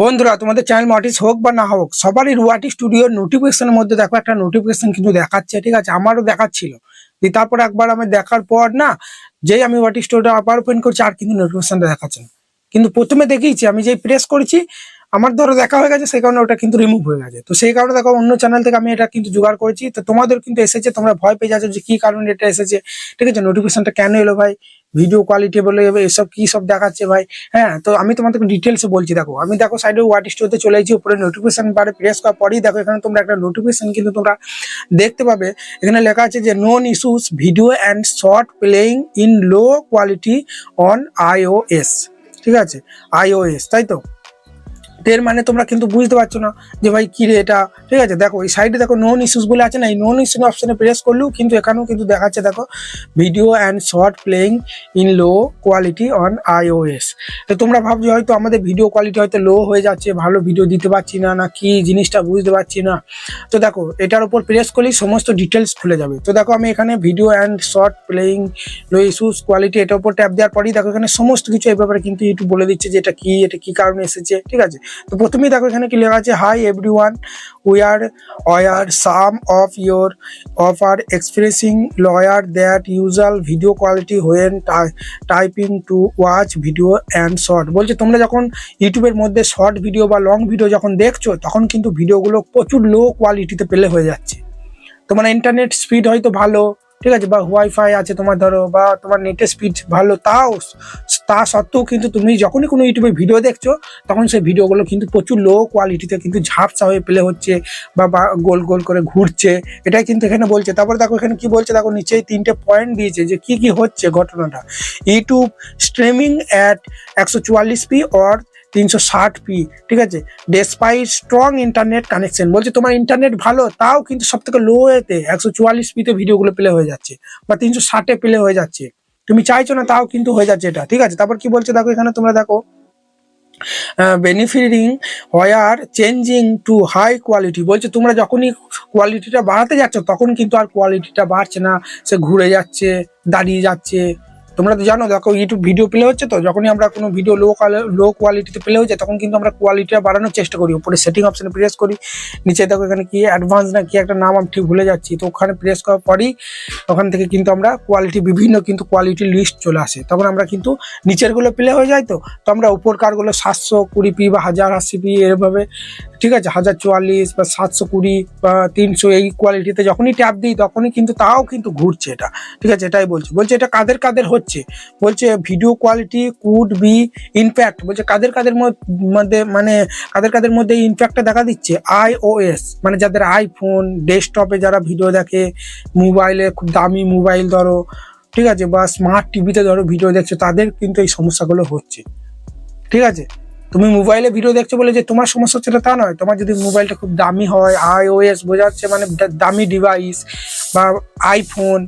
বন্ধুরা, তোমাদের চ্যানেল মটিস হোক বা না হোক, সবারই রুয়াটি স্টুডিওর নোটিফিকেশনের মধ্যে দেখো, একটা নোটিফিকেশন কিন্তু দেখাচ্ছে, ঠিক আছে? আমারও দেখাচ্ছিল। দিয়ে তারপর একবার আমি দেখার পর না, যেই আমি ওয়াটি স্টুডিওটা আবার ওপেন করছি, আর কিন্তু নোটিফিকেশনটা দেখাচ্ছে না। কিন্তু প্রথমে দেখিয়েছি, আমি যেই প্রেস করেছি, আমার ধরো দেখা হয়ে গেছে, সেই কারণে ওটা কিন্তু রিমুভ হয়ে গেছে। তো সেই কারণে দেখো, অন্য চ্যানেল থেকে আমি এটা কিন্তু জোগাড় করেছি। তো তোমাদের কিন্তু এসেছে, তোমরা ভয় পেয়ে যাচ্ছ যে কি কারণে এটা এসেছে, ঠিক আছে? নোটিফিকেশনটা কেন এলো ভাই? ভিডিও কোয়ালিটি বলে এসব কি সব দেখাচ্ছে ভাই? হ্যাঁ তো আমি তোমাদেরকে ডিটেলসে বলছি, দেখো, আমি দেখো সাইডে ওয়াট স্টোরতে চলে এসেছি, উপরে নোটিফিকেশন বারে প্রেস করার পরেই দেখো, এখানে তোমরা একটা নোটিফিকেশন কিন্তু তোমরা দেখতে পাবে। এখানে লেখা আছে যে known issues video and short playing in low quality on iOS ঠিক আছে? আইওএস তাই তো? এর মানে তোমরা কিন্তু বুঝতে পারছ না যে ভাই কি রে এটা, ঠিক আছে? দেখো, এই সাইডে দেখো নন ইস্যুস বলে আছে না, এই নন ইস্যু অপশনে প্রেস করলেও কিন্তু এখানেও কিন্তু দেখাচ্ছে, দেখো video and short playing in low quality on iOS তো তোমরা ভাবছ হয়তো আমাদের ভিডিও কোয়ালিটি হয়তো লো হয়ে যাচ্ছে, ভালো ভিডিও দিতে পারছি না না কি জিনিসটা বুঝতে পারছি না। তো দেখো, এটার উপর প্রেস করলেই সমস্ত ডিটেলস খুলে যাবে। তো দেখো, আমি এখানে video and short playing low issues quality এটার উপর ট্যাপ দেওয়ার পরেই দেখো, এখানে সমস্ত কিছু এই ব্যাপারে কিন্তু ইউটিউব বলে দিচ্ছে যে এটা কি এটা কি কারণে এসেছে, ঠিক আছে? তো প্রথমেই দেখো এখানে কি লেখা আছে hi everyone we are aware some of your of are expressing lower that usual video quality when typing to watch video and short বলছে, তোমরা যখন ইউটিউবের মধ্যে শর্ট ভিডিও বা লং ভিডিও যখন দেখছ, তখন কিন্তু ভিডিওগুলো প্রচুর লো কোয়ালিটিতে পেলে হয়ে যাচ্ছে। তোমার ইন্টারনেট স্পিড হয়তো ভালো ঠিক আছে? বা ওয়াইফাই আছে তোমার ধরো, বা তোমার নেটের স্পিড ভালো, তাও তা সত্ত্বেও কিন্তু তুমি যখনই কোনো ইউটিউবে ভিডিও দেখছ, তখন সেই ভিডিওগুলো কিন্তু প্রচুর লো কোয়ালিটিতে কিন্তু ঝাপসা হয়ে প্লে হচ্ছে, বা গোল গোল করে ঘুরছে। এটাই কিন্তু এখানে বলছে। তারপরে দেখো এখানে কি বলছে? দেখো নিচেই তিনটে পয়েন্ট দিয়েছে যে কি কি হচ্ছে ঘটনাটা। ইউটিউব স্ট্রিমিং অ্যাট একশো চুয়াল্লিশ পি অর তিনশো ষাট পি, ঠিক আছে? ডেসপাইট স্ট্রং ইন্টারনেট কানেকশন বলছে তোমার ইন্টারনেট ভালো, তাও কিন্তু সব থেকে লো এতে একশো চুয়াল্লিশ পিতে ভিডিওগুলো প্লে হয়ে যাচ্ছে, বা তিনশো ষাটে প্লে হয়ে যাচ্ছে। তুমি চাইছো না, তাও কিন্তু হয়ে যাচ্ছে এটা, ঠিক আছে? তারপর কি বলছে দেখো এখানে তোমরা দেখো benefiting where changing to high quality বলছে তোমরা যখনই কোয়ালিটিটা বাড়াতে যাচ্ছ, তখন কিন্তু আর কোয়ালিটিটা বাড়ছে না, সে ঘুরে যাচ্ছে, দাঁড়িয়ে যাচ্ছে। তোমরা তো জানো, দেখো ইউটিউব ভিডিও প্লে হচ্ছে তো, যখনই আমরা কোনো ভিডিও লো লো কোয়ালিটিতে প্লে হচ্ছে, তখন কিন্তু আমরা কোয়ালিটিটা বাড়ানোর চেষ্টা করি। উপরে সেটিং অপশানে প্রেস করি, নিচে দেখো এখানে কি অ্যাডভান্স না কি একটা নাম, আমি ঠিক ভুলে যাচ্ছি। তো ওখানে প্রেস করার পরই ওখান থেকে কিন্তু আমরা কোয়ালিটি বিভিন্ন কিন্তু কোয়ালিটি লিস্ট চলে আসে। তখন আমরা কিন্তু নিচেরগুলো প্লে হয়ে যায় তো তো আমরা উপর কারগুলো সাতশো কুড়ি পি বা হাজার আশি পি এরভাবে ঠিক আছে, হাজার চুয়াল্লিশ বা সাতশো কুড়ি বা তিনশো এই কোয়ালিটিতে যখনই ট্যাপ দিই, তখনই কিন্তু তাও কিন্তু ঘুরছে এটা। ঠিক আছে, এটাই বলছি। বলছে এটা কাদের কাদের হচ্ছে? বলছে video quality could be in fact বলছে, কাদের কাদের মধ্য- মানে কাদের কাদের মধ্যে ইনফ্যাক্টটা দেখা দিচ্ছে? আই আইওএস মানে যাদের আইফোন ডেস্কটপে যারা ভিডিও দেখে মোবাইলে খুব দামি মোবাইল ধরো, ঠিক আছে, বা স্মার্ট টিভিতে ধরো ভিডিও দেখছে, তাদের কিন্তু এই সমস্যাগুলো হচ্ছে। ঠিক আছে? তুমি মোবাইলে ভিডিও দেখছ বলে যে তোমার সমস্যা হচ্ছে তা নয়। তোমার যদি মোবাইলটা খুব দামি হয় আই আইওএস বোঝাচ্ছে মানে দামি ডিভাইস বা আইফোন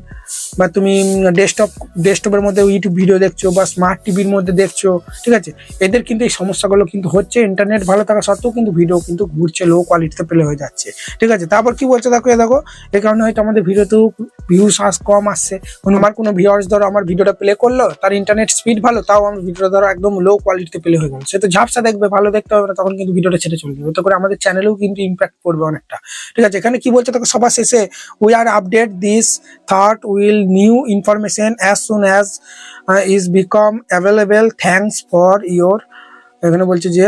বা তুমি ডেস্কটপ ডেস্কটপের মধ্যে ইউটিউব ভিডিও দেখছ বা স্মার্ট টিভির মধ্যে দেখছ, ঠিক আছে? এদের কিন্তু এই সমস্যাগুলো কিন্তু হচ্ছে। ইন্টারনেট ভালো থাকা সত্ত্বেও কিন্তু ভিডিও কিন্তু ঘুরছে লো কোয়ালিটিতে পেলে হয়ে যাচ্ছে। ঠিক আছে? তারপর কি বলছে দেখো, এ দেখো এই কারণে হয়তো আমাদের ভিডিওতেও ভিউস আস কম আসছে। কোনো, আমার কোনো ভিউয়ার্স ধরো আমার ভিডিওটা প্লে করল, তার ইন্টারনেট স্পিড ভালো, তাও আমার ভিডিওটা ধরো একদম লো কোয়ালিটিতে প্লে হয়ে গেল। সে তো ঝাপসা দেখবে, ভালো দেখতে হবে না, তখন কিন্তু ভিডিওটা ছেড়ে চলে যাবে। তো করে আমাদের চ্যানেলেও কিন্তু ইম্প্যাক্ট পড়বে অনেকটা। ঠিক আছে, এখানে কি বলছে তোকে সবার শেষে we are update this third will new information as soon as is become available thanks for your এখানে বলছে যে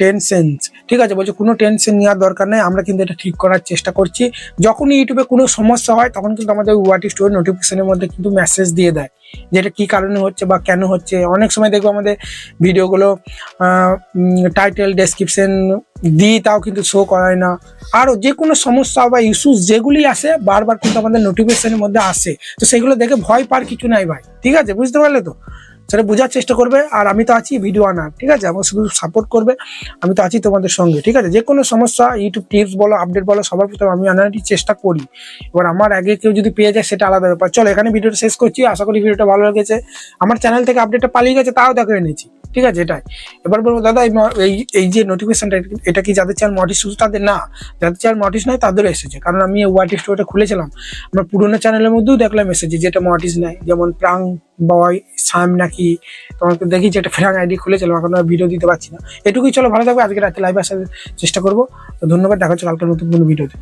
টেনশনস ঠিক আছে, বলছে কোনো টেনশন নেওয়ার দরকার নেই, আমরা কিন্তু এটা ঠিক করার চেষ্টা করছি। যখনই ইউটিউবে কোনো সমস্যা হয়, তখন কিন্তু আমাদের ওয়াটি স্টোর নোটিফিকেশনের মধ্যে কিন্তু মেসেজ দিয়ে দেয়, যে এটা কী কারণে হচ্ছে বা কেন হচ্ছে। অনেক সময় দেখব আমাদের ভিডিওগুলো টাইটেল ডেসক্রিপশন দিই, তাও কিন্তু শো করায় না। আরও যে কোনো সমস্যা বা ইস্যুস যেগুলি আসে, বারবার কিন্তু আমাদের নোটিফিকেশনের মধ্যে আসে। তো সেগুলো দেখে ভয় পার কিছু নাই ভাই, ঠিক আছে, বুঝতে পারলে তো? সেটা বোঝার চেষ্টা করবে আর আমি তো আছি ভিডিও আনার, ঠিক আছে? আমার শুধু সাপোর্ট করবে, আমি তো আছি তোমাদের সঙ্গে, ঠিক আছে? যে কোনো সমস্যা ইউটিউব টিপস বলো আপডেট বলো, সবার প্রথমে আমি আনার চেষ্টা করি। এবার আমার আগে কেউ যদি পেয়ে যায়, সেটা আলাদা ব্যাপার। চলো, এখানে ভিডিওটা শেষ করছি, আশা করি ভিডিওটা ভালো লেগেছে। আমার চ্যানেল থেকে আপডেটটা পালিয়ে গেছে, তাও দেখে এনেছি। ঠিক আছে, এটাই। এবার বলব, দাদা, এই এই যে নোটিফিকেশনটা এটা কি যাদের চ্যানেল মটিস শুধু তাদের? না, যাদের চ্যানেল মটিস নয় তাদেরও এসেছে। কারণ আমি ওয়াটি স্টোরটা খুলেছিলাম। আমার পুরোনো চ্যানেলের মধ্যেও দেখলাম এসেছে, যেটা মটিস নাই। যেমন প্রাং বয় সাম নাকি, তোমাকে দেখি যে একটা ফ্রাং আইডি খুলেছিলাম, এখন আর ভিডিও দিতে পারছি না। এটুকুই, চলো, ভালো থাকবে। আজকে রাতে লাইভ আসার চেষ্টা করব। ধন্যবাদ, দেখা হচ্ছে কালকে নতুন কোনো ভিডিওতে